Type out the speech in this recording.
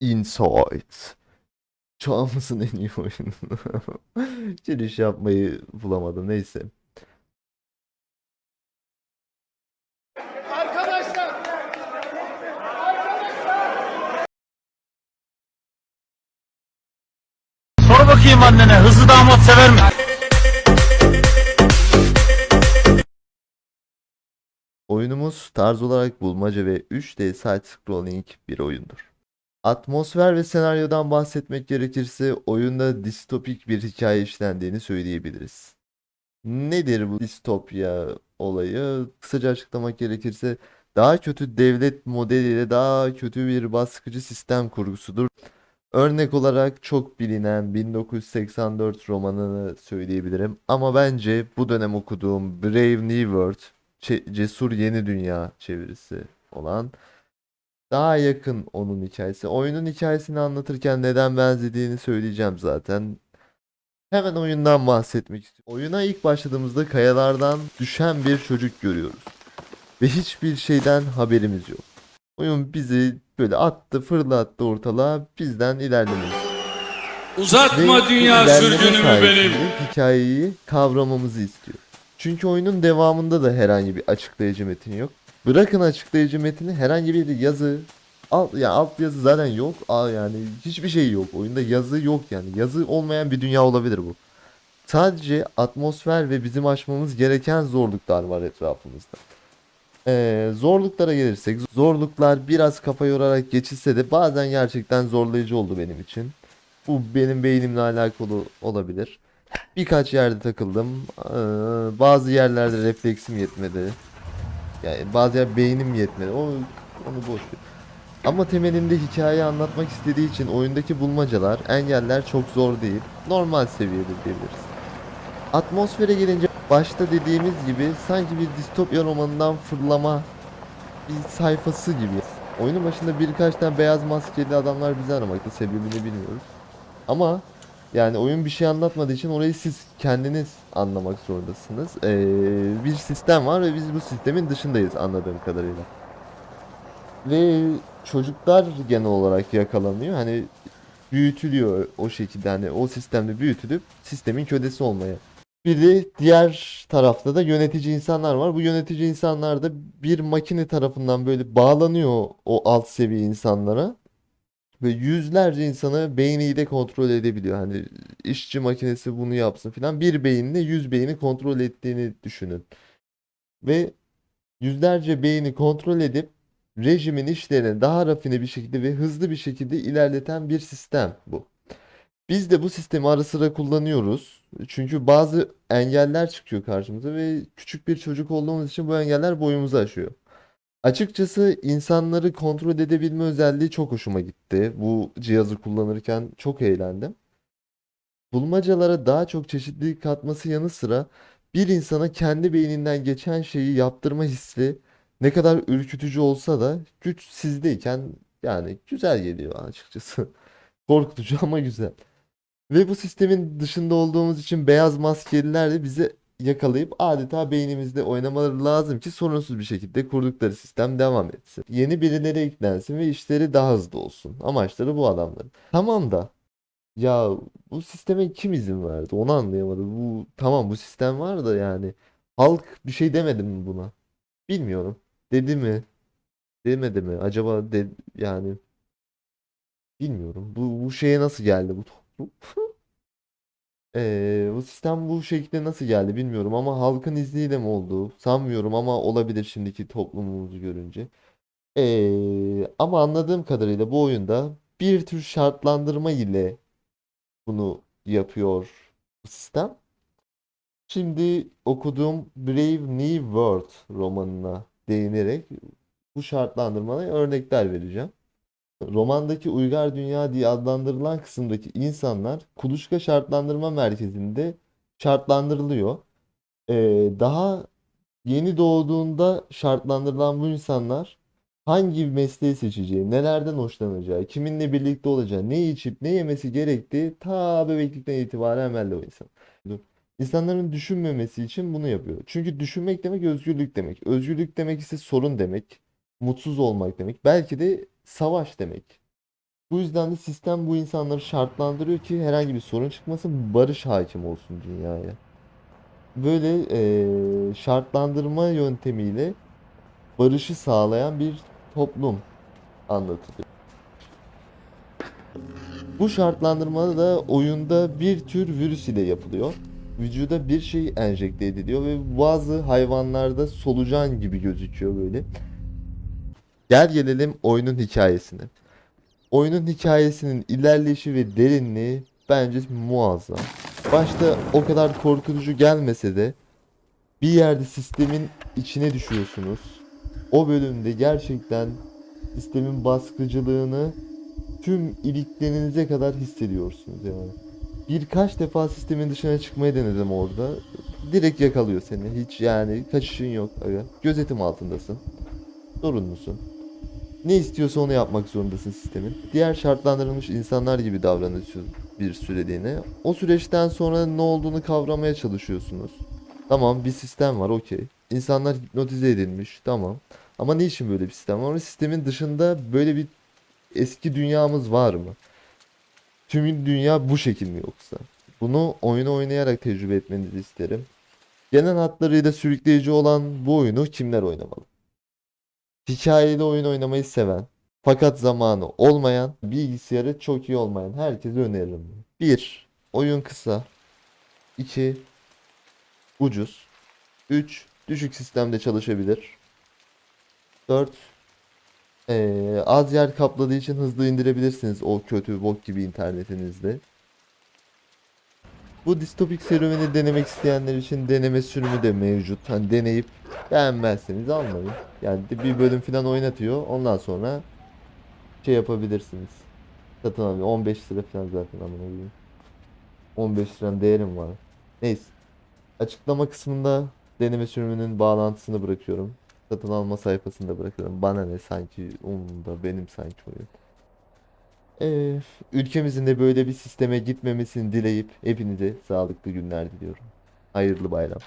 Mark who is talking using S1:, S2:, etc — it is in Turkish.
S1: Inside. Çağımızın en iyi oyunu. Giriş yapmayı bulamadım. Neyse.
S2: Arkadaşlar!
S3: Sor bakayım annene hızlı damat sever mi?
S1: Oyunumuz tarz olarak bulmaca ve 3D side-scrolling bir oyundur. Atmosfer ve senaryodan bahsetmek gerekirse oyunda distopik bir hikaye işlendiğini söyleyebiliriz. Nedir bu distopya olayı? Kısaca açıklamak gerekirse daha kötü devlet modeliyle daha kötü bir baskıcı sistem kurgusudur. Örnek olarak çok bilinen 1984 romanını söyleyebilirim ama bence bu dönem okuduğum Brave New World Cesur Yeni Dünya çevirisi olan daha yakın onun hikayesi. Oyunun hikayesini anlatırken neden benzediğini söyleyeceğim zaten. Hemen oyundan bahsetmek istiyorum. Oyuna ilk başladığımızda kayalardan düşen bir çocuk görüyoruz. Ve hiçbir şeyden haberimiz yok. Oyun bizi böyle attı fırlattı ortalığa bizden ilerlemeyi.
S4: Uzatma
S1: Ve
S4: dünya sürgünümü benim.
S1: hikayeyi kavramamızı istiyor. Çünkü oyunun devamında da herhangi bir açıklayıcı metin yok. Bırakın açıklayıcı metini herhangi bir yazı alt ya alt yazı zaten yok. Aa, yani hiçbir şey yok. Oyunda yazı yok yani. Yazı olmayan bir dünya olabilir bu. Sadece atmosfer ve bizim aşmamız gereken zorluklar var etrafımızda. Ee, zorluklara gelirsek zorluklar biraz kafa yorarak geçilse de bazen gerçekten zorlayıcı oldu benim için. Bu benim beynimle alakalı olabilir. Birkaç yerde takıldım. Ee, bazı yerlerde refleksim yetmedi. Yani bazı yer beynim yetmedi. O onu boş ver. Ama temelinde hikaye anlatmak istediği için oyundaki bulmacalar, engeller çok zor değil. Normal seviyede diyebiliriz. Atmosfere gelince başta dediğimiz gibi sanki bir distopya romanından fırlama bir sayfası gibi. Oyunun başında birkaç tane beyaz maskeli adamlar bizi aramakta sebebini bilmiyoruz. Ama yani oyun bir şey anlatmadığı için orayı siz kendiniz anlamak zorundasınız. Ee, bir sistem var ve biz bu sistemin dışındayız anladığım kadarıyla. Ve çocuklar genel olarak yakalanıyor. Hani büyütülüyor o şekilde hani o sistemde büyütülüp sistemin kölesi olmaya. Bir de diğer tarafta da yönetici insanlar var. Bu yönetici insanlar da bir makine tarafından böyle bağlanıyor o alt seviye insanlara. Ve yüzlerce insanı beyniyle kontrol edebiliyor. Hani işçi makinesi bunu yapsın filan. Bir beyinle yüz beyni kontrol ettiğini düşünün. Ve yüzlerce beyni kontrol edip rejimin işlerini daha rafine bir şekilde ve hızlı bir şekilde ilerleten bir sistem bu. Biz de bu sistemi ara sıra kullanıyoruz. Çünkü bazı engeller çıkıyor karşımıza ve küçük bir çocuk olduğumuz için bu engeller boyumuzu aşıyor. Açıkçası insanları kontrol edebilme özelliği çok hoşuma gitti. Bu cihazı kullanırken çok eğlendim. Bulmacalara daha çok çeşitlilik katması yanı sıra bir insana kendi beyninden geçen şeyi yaptırma hissi ne kadar ürkütücü olsa da güç sizdeyken yani güzel geliyor açıkçası. Korkutucu ama güzel. Ve bu sistemin dışında olduğumuz için beyaz maskeliler de bizi yakalayıp adeta beynimizde oynamaları lazım ki sorunsuz bir şekilde kurdukları sistem devam etsin. Yeni birileri eklensin ve işleri daha hızlı olsun. Amaçları bu adamların. Tamam da ya bu sisteme kim izin verdi? Onu anlayamadım. Bu tamam bu sistem var da yani halk bir şey demedi mi buna? Bilmiyorum. Dedi mi? Demedi mi? Acaba de, yani bilmiyorum. Bu bu şeye nasıl geldi bu toplum? Ee, bu sistem bu şekilde nasıl geldi bilmiyorum ama halkın izniyle mi oldu? Sanmıyorum ama olabilir şimdiki toplumumuzu görünce. Ee, ama anladığım kadarıyla bu oyunda bir tür şartlandırma ile bunu yapıyor bu sistem. Şimdi okuduğum Brave New World romanına değinerek bu şartlandırmalara örnekler vereceğim. Romandaki uygar dünya diye adlandırılan kısımdaki insanlar kuluçka şartlandırma merkezinde şartlandırılıyor. Ee, daha yeni doğduğunda şartlandırılan bu insanlar hangi mesleği seçeceği, nelerden hoşlanacağı, kiminle birlikte olacağı, ne içip ne yemesi gerektiği ta bebeklikten itibaren belli o insan. İnsanların düşünmemesi için bunu yapıyor. Çünkü düşünmek demek özgürlük demek. Özgürlük demek ise sorun demek, mutsuz olmak demek. Belki de savaş demek. Bu yüzden de sistem bu insanları şartlandırıyor ki herhangi bir sorun çıkmasın, barış hakim olsun dünyaya. Böyle eee, şartlandırma yöntemiyle barışı sağlayan bir toplum anlatılıyor. Bu şartlandırma da oyunda bir tür virüs ile yapılıyor. Vücuda bir şey enjekte ediliyor ve bazı hayvanlarda solucan gibi gözüküyor böyle. Gel gelelim oyunun hikayesine. Oyunun hikayesinin ilerleyişi ve derinliği bence muazzam. Başta o kadar korkutucu gelmese de bir yerde sistemin içine düşüyorsunuz. O bölümde gerçekten sistemin baskıcılığını tüm iliklerinize kadar hissediyorsunuz yani. Birkaç defa sistemin dışına çıkmayı denedim orada. Direkt yakalıyor seni. Hiç yani kaçışın yok. Gözetim altındasın. Sorumlusun. Ne istiyorsa onu yapmak zorundasın sistemin. Diğer şartlandırılmış insanlar gibi davranıyorsun bir süreliğine. O süreçten sonra ne olduğunu kavramaya çalışıyorsunuz. Tamam bir sistem var okey. İnsanlar hipnotize edilmiş tamam. Ama ne için böyle bir sistem var? Sistemin dışında böyle bir eski dünyamız var mı? Tüm dünya bu şekil mi yoksa? Bunu oyunu oynayarak tecrübe etmenizi isterim. Genel hatlarıyla sürükleyici olan bu oyunu kimler oynamalı? Hikayeli oyun oynamayı seven, fakat zamanı olmayan, bilgisayarı çok iyi olmayan herkese öneririm. 1. Oyun kısa. 2. Ucuz. 3. Düşük sistemde çalışabilir. 4. Ee, az yer kapladığı için hızlı indirebilirsiniz o kötü bok gibi internetinizde. Bu distopik serüveni denemek isteyenler için deneme sürümü de mevcut. Hani deneyip beğenmezseniz almayın. Yani bir bölüm falan oynatıyor. Ondan sonra şey yapabilirsiniz. Satın alıyor. 15 lira falan zaten amına koyayım. 15 liranın değerim var. Neyse. Açıklama kısmında deneme sürümünün bağlantısını bırakıyorum. Satın alma sayfasında bırakıyorum. Bana ne sanki onun da benim sanki oyun. Ee, ülkemizin de böyle bir sisteme gitmemesini dileyip hepinize sağlıklı günler diliyorum. Hayırlı bayramlar.